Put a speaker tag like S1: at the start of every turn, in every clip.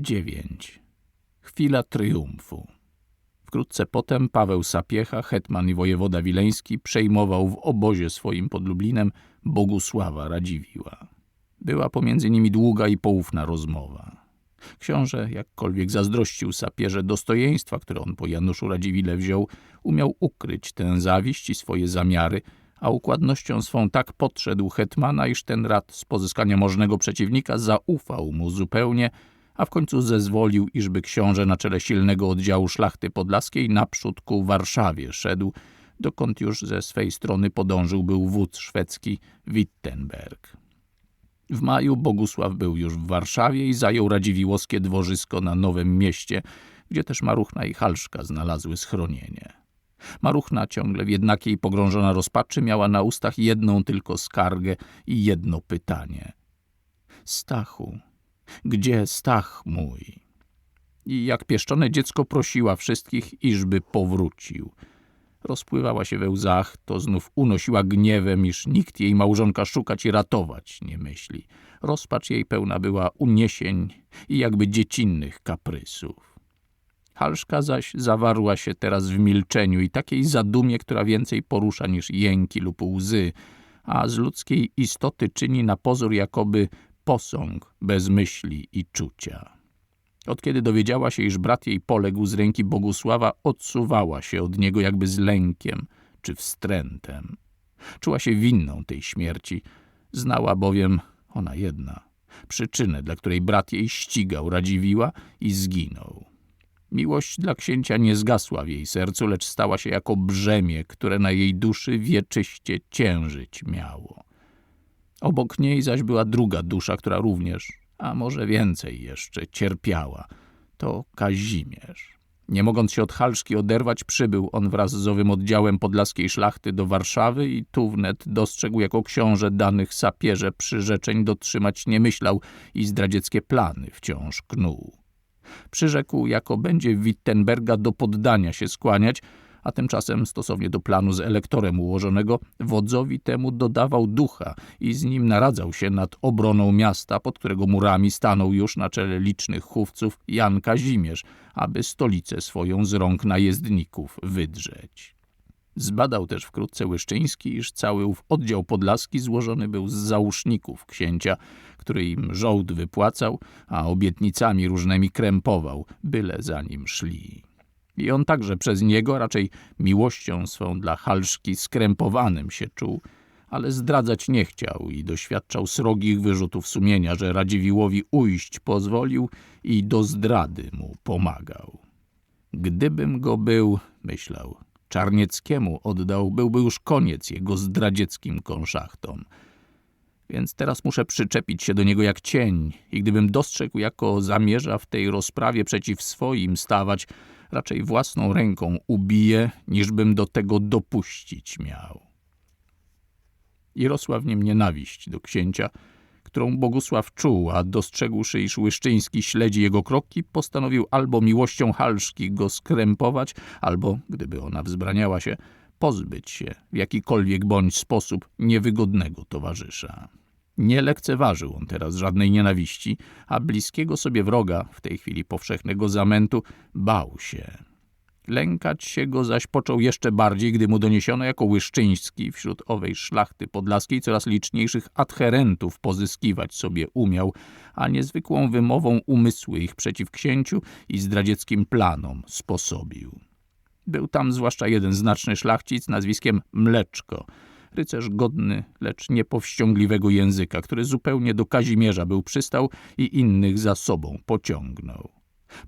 S1: 9. Chwila triumfu. Wkrótce potem Paweł Sapiecha, hetman i wojewoda wileński, przejmował w obozie swoim pod Lublinem Bogusława Radziwiła. Była pomiędzy nimi długa i poufna rozmowa. Książę, jakkolwiek zazdrościł sapierze dostojeństwa, które on po Januszu Radziwile wziął, umiał ukryć tę zawiść i swoje zamiary, a układnością swą tak podszedł hetmana, iż ten rad z pozyskania możnego przeciwnika zaufał mu zupełnie, a w końcu zezwolił, iżby książę na czele silnego oddziału szlachty podlaskiej naprzód ku Warszawie szedł, dokąd już ze swej strony podążył był wódz szwedzki Wittenberg. W maju Bogusław był już w Warszawie i zajął Radziwiłowskie dworzysko na Nowym Mieście, gdzie też Maruchna i Halszka znalazły schronienie. Maruchna, ciągle w jednakiej pogrążona rozpaczy, miała na ustach jedną tylko skargę i jedno pytanie. Stachu, gdzie Stach mój? I jak pieszczone dziecko prosiła wszystkich, iżby powrócił. Rozpływała się we łzach, to znów unosiła gniewem, iż nikt jej małżonka szukać i ratować nie myśli. Rozpacz jej pełna była uniesień i jakby dziecinnych kaprysów. Halszka zaś zawarła się teraz w milczeniu i takiej zadumie, która więcej porusza niż jęki lub łzy, a z ludzkiej istoty czyni na pozór jakoby posąg bez myśli i czucia. Od kiedy dowiedziała się, iż brat jej poległ z ręki Bogusława, odsuwała się od niego jakby z lękiem czy wstrętem. Czuła się winną tej śmierci, znała bowiem ona jedna przyczynę, dla której brat jej ścigał Radziwiła i zginął. Miłość dla księcia nie zgasła w jej sercu, lecz stała się jako brzemię, które na jej duszy wieczyście ciężyć miało. Obok niej zaś była druga dusza, która również, a może więcej jeszcze, cierpiała. To Kazimierz. Nie mogąc się od Halszki oderwać, przybył on wraz z owym oddziałem podlaskiej szlachty do Warszawy i tu wnet dostrzegł jako książę danych sapierze przyrzeczeń dotrzymać nie myślał i zdradzieckie plany wciąż knuł. Przyrzekł, jako będzie Wittenberga do poddania się skłaniać, a tymczasem stosownie do planu z elektorem ułożonego, wodzowi temu dodawał ducha i z nim naradzał się nad obroną miasta, pod którego murami stanął już na czele licznych chówców Jan Kazimierz, aby stolicę swoją z rąk najezdników wydrzeć. Zbadał też wkrótce Łyszczyński, iż cały ów oddział podlaski złożony był z załóżników księcia, który im żołd wypłacał, a obietnicami różnymi krępował, byle za nim szli. I on także przez niego, raczej miłością swą dla Halszki skrępowanym się czuł, ale zdradzać nie chciał i doświadczał srogich wyrzutów sumienia, że Radziwiłowi ujść pozwolił i do zdrady mu pomagał. Gdybym go był, myślał, Czarnieckiemu oddał, byłby już koniec jego zdradzieckim konszachtom. Więc teraz muszę przyczepić się do niego jak cień i gdybym dostrzegł, jako zamierza w tej rozprawie przeciw swoim stawać, raczej własną ręką ubiję, niżbym do tego dopuścić miał. I rosła w nim nienawiść do księcia, którą Bogusław czuł, a dostrzegłszy, iż Łyszczyński śledzi jego kroki, postanowił albo miłością Halszki go skrępować, albo, gdyby ona wzbraniała się, pozbyć się w jakikolwiek bądź sposób niewygodnego towarzysza. Nie lekceważył on teraz żadnej nienawiści, a bliskiego sobie wroga, w tej chwili powszechnego zamętu, bał się. Lękać się go zaś począł jeszcze bardziej, gdy mu doniesiono jako Łyszczyński wśród owej szlachty podlaskiej coraz liczniejszych adherentów pozyskiwać sobie umiał, a niezwykłą wymową umysły ich przeciw księciu i zdradzieckim planom sposobił. Był tam zwłaszcza jeden znaczny szlachcic nazwiskiem Mleczko, rycerz godny, lecz niepowściągliwego języka, który zupełnie do Kazimierza był przystał i innych za sobą pociągnął.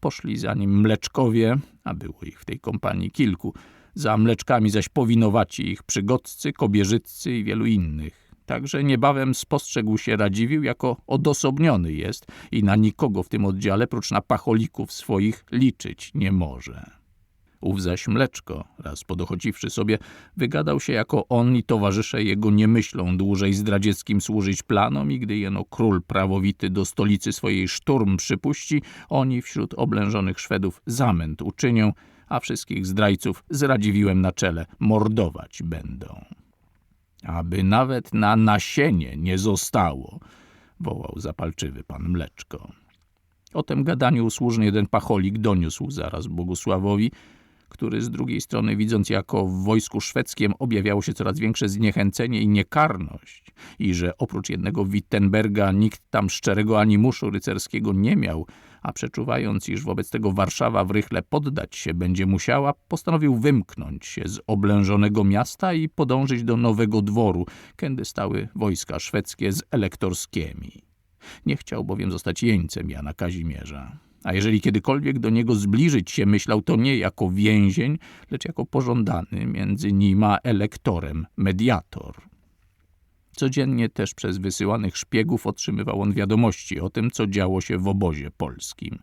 S1: Poszli za nim mleczkowie, a było ich w tej kompanii kilku, za mleczkami zaś powinowaci ich przygodcy, kobierzyccy i wielu innych. Także niebawem spostrzegł się Radziwił jako odosobniony jest i na nikogo w tym oddziale, prócz na pacholików swoich, liczyć nie może. Ów zaś Mleczko, raz podochodziwszy sobie, wygadał się jako on i towarzysze jego nie myślą dłużej zdradzieckim służyć planom i gdy jeno król prawowity do stolicy swojej szturm przypuści, oni wśród oblężonych Szwedów zamęt uczynią, a wszystkich zdrajców z Radziwiłem na czele mordować będą. Aby nawet na nasienie nie zostało, wołał zapalczywy pan Mleczko. O tym gadaniu usłużny jeden pacholik doniósł zaraz Bogusławowi, który z drugiej strony, widząc jako w wojsku szwedzkim objawiało się coraz większe zniechęcenie i niekarność i że oprócz jednego Wittenberga nikt tam szczerego animuszu rycerskiego nie miał, a przeczuwając, iż wobec tego Warszawa w rychle poddać się będzie musiała, postanowił wymknąć się z oblężonego miasta i podążyć do Nowego Dworu, kędy stały wojska szwedzkie z elektorskimi. Nie chciał bowiem zostać jeńcem Jana Kazimierza. A jeżeli kiedykolwiek do niego zbliżyć się myślał, to nie jako więzień, lecz jako pożądany między nim a elektorem, mediator. Codziennie też przez wysyłanych szpiegów otrzymywał on wiadomości o tym, co działo się w obozie polskim.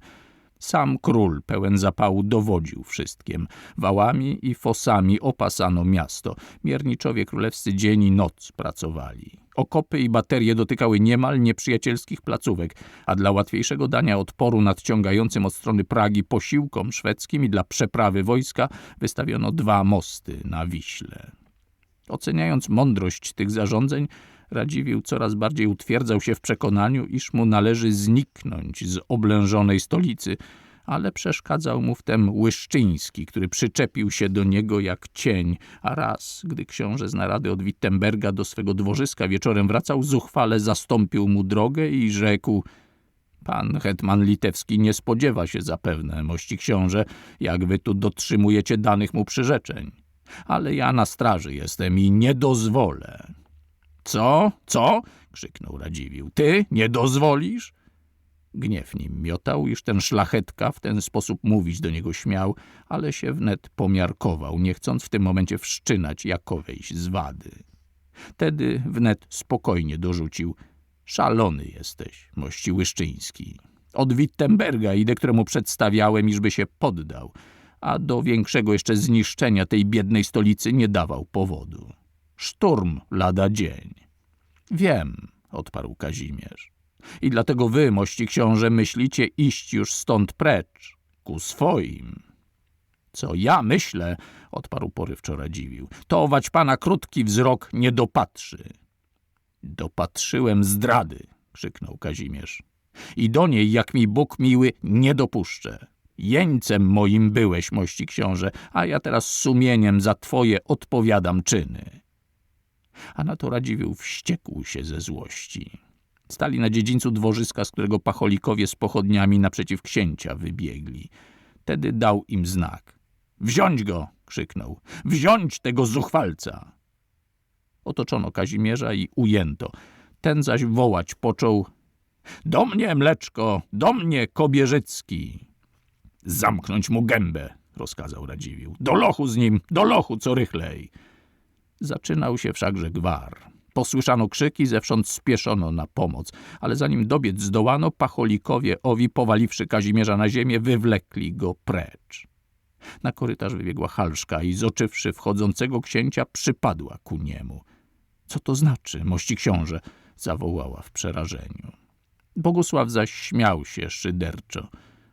S1: Sam król, pełen zapału, dowodził wszystkim. Wałami i fosami opasano miasto. Mierniczowie królewscy dzień i noc pracowali. Okopy i baterie dotykały niemal nieprzyjacielskich placówek, a dla łatwiejszego dania odporu nadciągającym od strony Pragi posiłkom szwedzkim i dla przeprawy wojska wystawiono dwa mosty na Wiśle. Oceniając mądrość tych zarządzeń, Radziwiłł coraz bardziej utwierdzał się w przekonaniu, iż mu należy zniknąć z oblężonej stolicy, ale przeszkadzał mu w tem Łyszczyński, który przyczepił się do niego jak cień, a raz, gdy książę z narady od Wittenberga do swego dworzyska wieczorem wracał, zuchwale zastąpił mu drogę i rzekł Pan hetman litewski nie spodziewa się zapewne, mości książę, jak wy tu dotrzymujecie danych mu przyrzeczeń. Ale ja na straży jestem i nie dozwolę. Co? Co? krzyknął Radziwił. Ty nie dozwolisz? Gniew nim miotał, iż ten szlachetka w ten sposób mówić do niego śmiał, ale się wnet pomiarkował, nie chcąc w tym momencie wszczynać jakowejś zwady. Tedy wnet spokojnie dorzucił – szalony jesteś, mości Łyszczyński. Od Wittenberga idę, któremu przedstawiałem, iżby się poddał, a do większego jeszcze zniszczenia tej biednej stolicy nie dawał powodu. Szturm lada dzień. Wiem, odparł Kazimierz. I dlatego wy, mości książę, myślicie iść już stąd precz, ku swoim. Co ja myślę, odparł porywczo Radziwił, to ować pana krótki wzrok nie dopatrzy. Dopatrzyłem zdrady, krzyknął Kazimierz. I do niej, jak mi Bóg miły, nie dopuszczę. Jeńcem moim byłeś, mości książę, a ja teraz sumieniem za twoje odpowiadam czyny a na to Radziwiłł wściekł się ze złości. Stali na dziedzińcu dworzyska, z którego pacholikowie z pochodniami naprzeciw księcia wybiegli. Tedy dał im znak. Wziąć go! krzyknął. Wziąć tego zuchwalca! Otoczono Kazimierza i ujęto. Ten zaś wołać począł. Do mnie, mleczko! Do mnie, Kobierzycki! Zamknąć mu gębę! rozkazał Radziwił. Do lochu z nim! Do lochu co rychlej! Zaczynał się wszakże gwar. Posłyszano krzyki, zewsząd spieszono na pomoc, ale zanim dobiec zdołano, pacholikowie owi, powaliwszy Kazimierza na ziemię, wywlekli go precz. Na korytarz wybiegła halszka i zoczywszy wchodzącego księcia, przypadła ku niemu. Co to znaczy, mości książę? zawołała w przerażeniu. Bogusław zaś śmiał się szyderczo.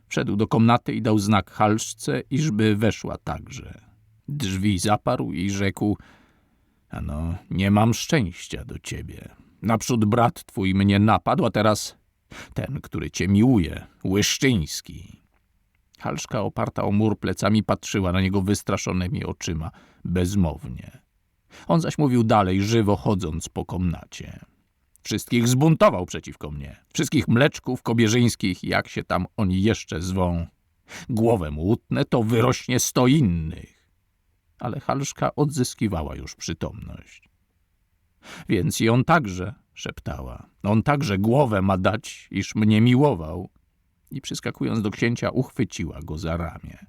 S1: Wszedł do komnaty i dał znak halszce, iżby weszła także. Drzwi zaparł i rzekł – Ano, nie mam szczęścia do ciebie. Naprzód brat twój mnie napadł, a teraz ten, który cię miłuje, Łyszczyński. Halszka oparta o mur plecami patrzyła na niego wystraszonymi oczyma, bezmownie. On zaś mówił dalej, żywo chodząc po komnacie. Wszystkich zbuntował przeciwko mnie. Wszystkich mleczków kobierzyńskich, jak się tam oni jeszcze zwą. Głowę mu utnę, to wyrośnie sto innych ale Halszka odzyskiwała już przytomność. Więc i on także, szeptała, on także głowę ma dać, iż mnie miłował. I przyskakując do księcia, uchwyciła go za ramię.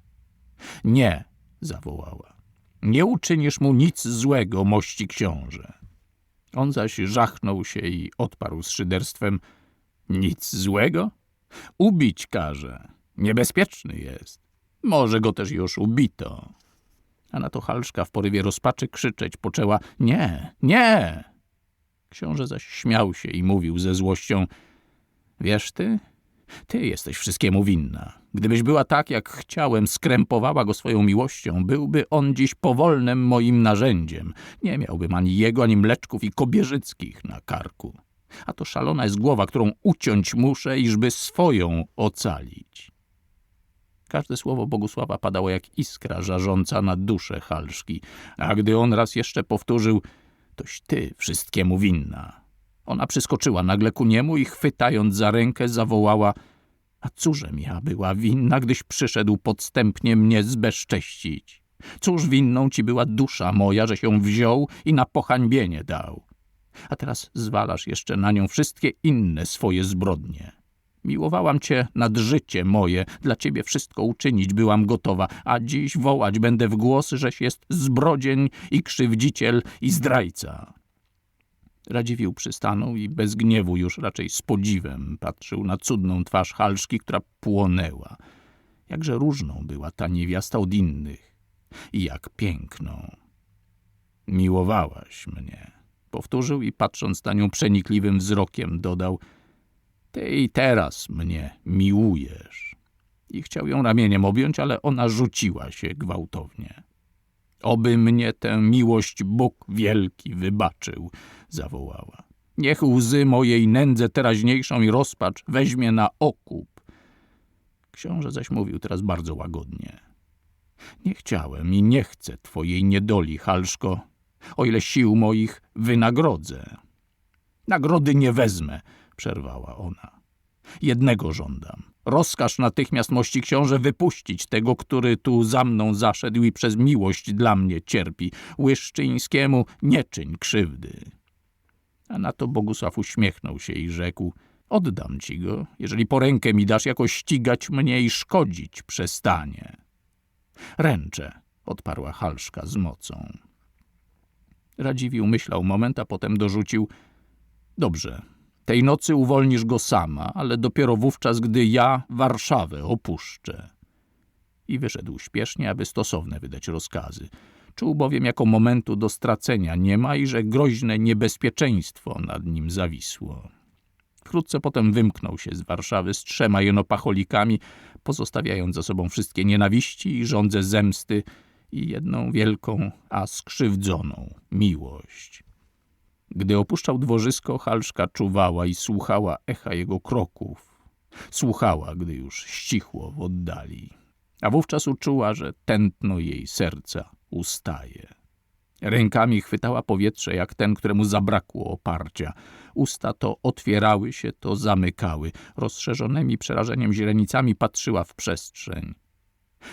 S1: Nie, zawołała, nie uczynisz mu nic złego, mości książę. On zaś żachnął się i odparł z szyderstwem, nic złego? Ubić każe, niebezpieczny jest. Może go też już ubito. A na to Halszka w porywie rozpaczy krzyczeć poczęła Nie, nie! Książę zaś śmiał się i mówił ze złością Wiesz ty, ty jesteś wszystkiemu winna. Gdybyś była tak, jak chciałem, skrępowała go swoją miłością, byłby on dziś powolnym moim narzędziem. Nie miałbym ani jego, ani mleczków i kobierzyckich na karku. A to szalona jest głowa, którą uciąć muszę, iżby swoją ocalić. Każde słowo Bogusława padało jak iskra żarząca na duszę Halszki, a gdy on raz jeszcze powtórzył, toś ty wszystkiemu winna. Ona przyskoczyła nagle ku niemu i chwytając za rękę zawołała a cóżem ja była winna, gdyś przyszedł podstępnie mnie zbezcześcić? Cóż winną ci była dusza moja, że się wziął i na pohańbienie dał? A teraz zwalasz jeszcze na nią wszystkie inne swoje zbrodnie. Miłowałam cię nad życie moje, dla ciebie wszystko uczynić byłam gotowa, a dziś wołać będę w głos, żeś jest zbrodzień i krzywdziciel i zdrajca. Radziwił przystanął i bez gniewu już raczej z podziwem patrzył na cudną twarz Halszki, która płonęła. Jakże różną była ta niewiasta od innych i jak piękną. Miłowałaś mnie, powtórzył i patrząc na nią przenikliwym wzrokiem dodał ty i teraz mnie miłujesz. I chciał ją ramieniem objąć, ale ona rzuciła się gwałtownie. Oby mnie tę miłość Bóg wielki wybaczył, zawołała. Niech łzy mojej nędzę teraźniejszą i rozpacz weźmie na okup. Książę zaś mówił teraz bardzo łagodnie. Nie chciałem i nie chcę twojej niedoli, Halszko, o ile sił moich wynagrodzę. Nagrody nie wezmę, przerwała ona. Jednego żądam. Rozkaż natychmiast mości książę wypuścić tego, który tu za mną zaszedł i przez miłość dla mnie cierpi. Łyszczyńskiemu nie czyń krzywdy. A na to Bogusław uśmiechnął się i rzekł oddam ci go, jeżeli po rękę mi dasz jako ścigać mnie i szkodzić przestanie. Ręczę, odparła Halszka z mocą. Radziwił myślał moment, a potem dorzucił dobrze, tej nocy uwolnisz go sama, ale dopiero wówczas, gdy ja Warszawę opuszczę. I wyszedł śpiesznie, aby stosowne wydać rozkazy. Czuł bowiem, jako momentu do stracenia nie ma i że groźne niebezpieczeństwo nad nim zawisło. Wkrótce potem wymknął się z Warszawy z trzema jenopacholikami, pozostawiając za sobą wszystkie nienawiści i żądze zemsty i jedną wielką, a skrzywdzoną miłość. Gdy opuszczał dworzysko, Halszka czuwała i słuchała echa jego kroków. Słuchała, gdy już ścichło w oddali. A wówczas uczuła, że tętno jej serca ustaje. Rękami chwytała powietrze, jak ten, któremu zabrakło oparcia. Usta to otwierały się, to zamykały. Rozszerzonymi przerażeniem źrenicami patrzyła w przestrzeń.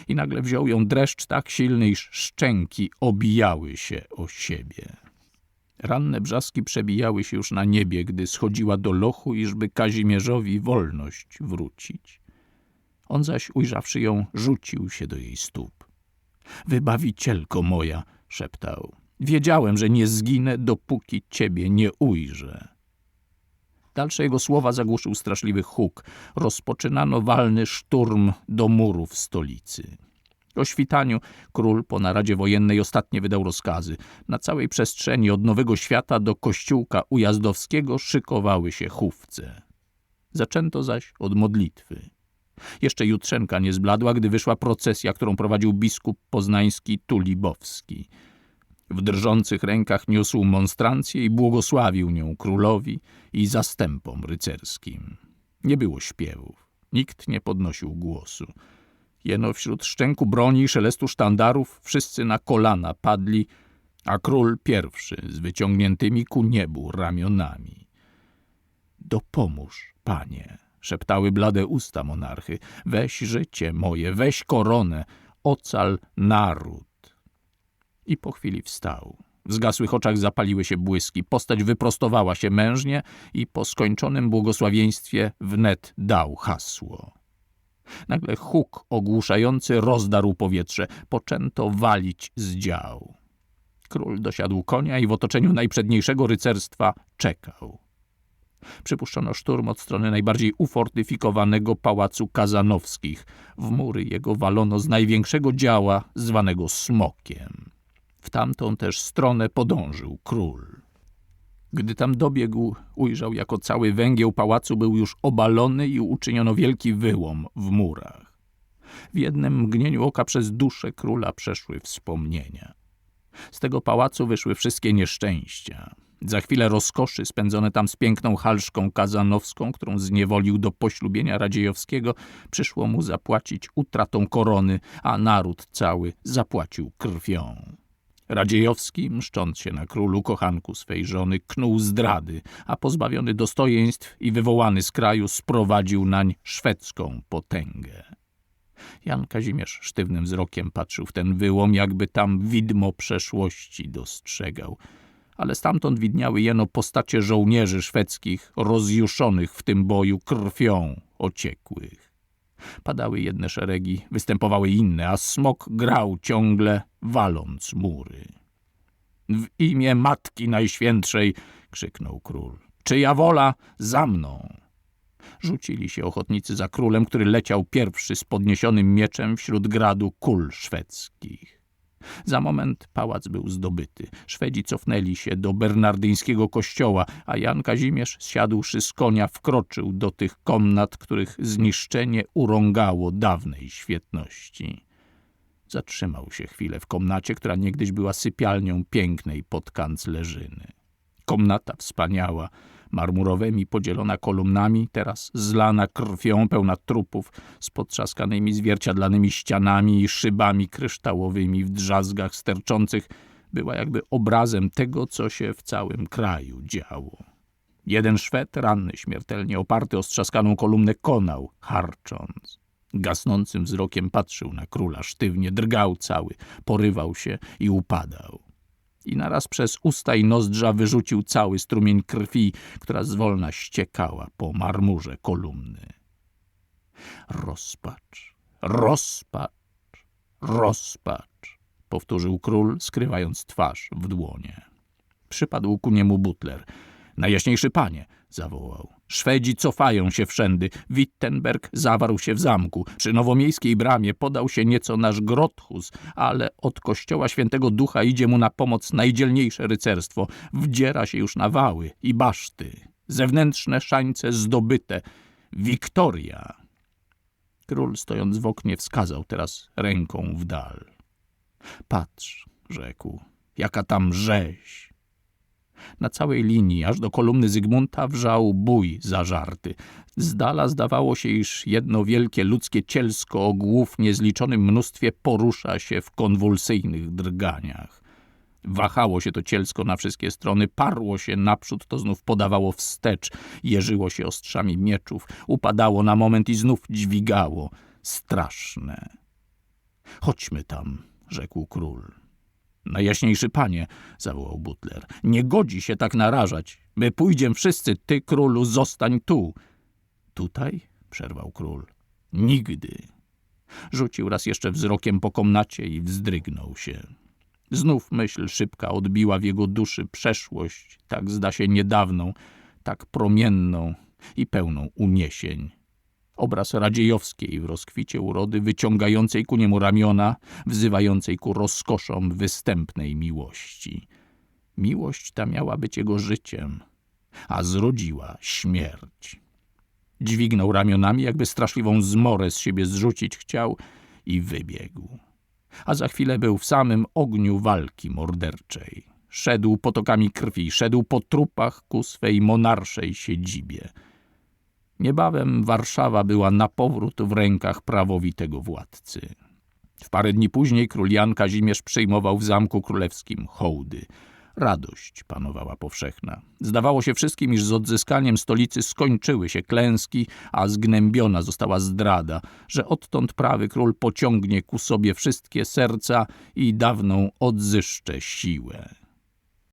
S1: I nagle wziął ją dreszcz tak silny, iż szczęki obijały się o siebie. Ranne brzaski przebijały się już na niebie, gdy schodziła do lochu, iżby Kazimierzowi wolność wrócić. On zaś, ujrzawszy ją, rzucił się do jej stóp. Wybawicielko moja, szeptał, wiedziałem, że nie zginę, dopóki ciebie nie ujrzę. Dalsze jego słowa zagłuszył straszliwy huk. Rozpoczynano walny szturm do murów stolicy. O świtaniu król po naradzie wojennej ostatnie wydał rozkazy. Na całej przestrzeni od Nowego Świata do kościółka ujazdowskiego szykowały się chówce. Zaczęto zaś od modlitwy. Jeszcze jutrzenka nie zbladła, gdy wyszła procesja, którą prowadził biskup poznański Tulibowski. W drżących rękach niósł monstrancję i błogosławił nią królowi i zastępom rycerskim. Nie było śpiewów. Nikt nie podnosił głosu. Jeno wśród szczęku broni i szelestu sztandarów wszyscy na kolana padli, a król pierwszy z wyciągniętymi ku niebu ramionami. Dopomóż, panie, szeptały blade usta monarchy. Weź życie moje, weź koronę, ocal naród. I po chwili wstał. W zgasłych oczach zapaliły się błyski, postać wyprostowała się mężnie i po skończonym błogosławieństwie wnet dał hasło. Nagle huk ogłuszający rozdarł powietrze. Poczęto walić z dział. Król dosiadł konia i w otoczeniu najprzedniejszego rycerstwa czekał. Przypuszczono szturm od strony najbardziej ufortyfikowanego pałacu Kazanowskich. W mury jego walono z największego działa, zwanego Smokiem. W tamtą też stronę podążył król. Gdy tam dobiegł, ujrzał, jako cały węgieł pałacu był już obalony i uczyniono wielki wyłom w murach. W jednym mgnieniu oka przez duszę króla przeszły wspomnienia. Z tego pałacu wyszły wszystkie nieszczęścia. Za chwilę rozkoszy spędzone tam z piękną halszką kazanowską, którą zniewolił do poślubienia Radziejowskiego, przyszło mu zapłacić utratą korony, a naród cały zapłacił krwią. Radziejowski, mszcząc się na królu kochanku swej żony, knuł zdrady, a pozbawiony dostojeństw i wywołany z kraju sprowadził nań szwedzką potęgę. Jan Kazimierz sztywnym wzrokiem patrzył w ten wyłom, jakby tam widmo przeszłości dostrzegał. Ale stamtąd widniały jeno postacie żołnierzy szwedzkich, rozjuszonych w tym boju krwią ociekłych. Padały jedne szeregi, występowały inne, a smok grał ciągle, waląc mury. W imię Matki Najświętszej, krzyknął król. Czyja wola za mną? Rzucili się ochotnicy za królem, który leciał pierwszy z podniesionym mieczem wśród gradu kul szwedzkich. Za moment pałac był zdobyty. Szwedzi cofnęli się do bernardyńskiego kościoła, a Jan Kazimierz, zsiadłszy z konia, wkroczył do tych komnat, których zniszczenie urągało dawnej świetności. Zatrzymał się chwilę w komnacie, która niegdyś była sypialnią pięknej podkanclerzyny. Komnata wspaniała, marmurowymi podzielona kolumnami, teraz zlana krwią, pełna trupów, z potrzaskanymi zwierciadlanymi ścianami i szybami kryształowymi w drzazgach sterczących, była jakby obrazem tego, co się w całym kraju działo. Jeden Szwed, ranny, śmiertelnie oparty o strzaskaną kolumnę, konał, harcząc. Gasnącym wzrokiem patrzył na króla, sztywnie drgał cały, porywał się i upadał i naraz przez usta i nozdrza wyrzucił cały strumień krwi, która zwolna ściekała po marmurze kolumny. Rozpacz, rozpacz, rozpacz, powtórzył król, skrywając twarz w dłonie. Przypadł ku niemu butler. Najjaśniejszy panie, zawołał. Szwedzi cofają się wszędy. Wittenberg zawarł się w zamku. Przy nowomiejskiej bramie podał się nieco nasz Grothus, ale od kościoła świętego ducha idzie mu na pomoc najdzielniejsze rycerstwo. Wdziera się już na wały i baszty. Zewnętrzne szańce zdobyte. Wiktoria. Król stojąc w oknie wskazał teraz ręką w dal. Patrz, rzekł, jaka tam rzeź. Na całej linii, aż do kolumny Zygmunta, wrzał bój zażarty. Z dala zdawało się, iż jedno wielkie ludzkie cielsko o głów niezliczonym mnóstwie porusza się w konwulsyjnych drganiach. Wahało się to cielsko na wszystkie strony, parło się naprzód, to znów podawało wstecz, jeżyło się ostrzami mieczów, upadało na moment i znów dźwigało. Straszne. Chodźmy tam, rzekł król. Najjaśniejszy panie, zawołał butler, nie godzi się tak narażać. My pójdziemy wszyscy, ty, królu, zostań tu. Tutaj? przerwał król. Nigdy. Rzucił raz jeszcze wzrokiem po komnacie i wzdrygnął się. Znów myśl szybka odbiła w jego duszy przeszłość, tak zda się niedawną, tak promienną i pełną uniesień. Obraz Radziejowskiej w rozkwicie urody, wyciągającej ku niemu ramiona, wzywającej ku rozkoszom występnej miłości. Miłość ta miała być jego życiem, a zrodziła śmierć. Dźwignął ramionami, jakby straszliwą zmorę z siebie zrzucić chciał i wybiegł. A za chwilę był w samym ogniu walki morderczej. Szedł potokami krwi, szedł po trupach ku swej monarszej siedzibie – Niebawem Warszawa była na powrót w rękach prawowitego władcy. W parę dni później król Jan Kazimierz przyjmował w Zamku Królewskim hołdy. Radość panowała powszechna. Zdawało się wszystkim, iż z odzyskaniem stolicy skończyły się klęski, a zgnębiona została zdrada, że odtąd prawy król pociągnie ku sobie wszystkie serca i dawną odzyszcze siłę.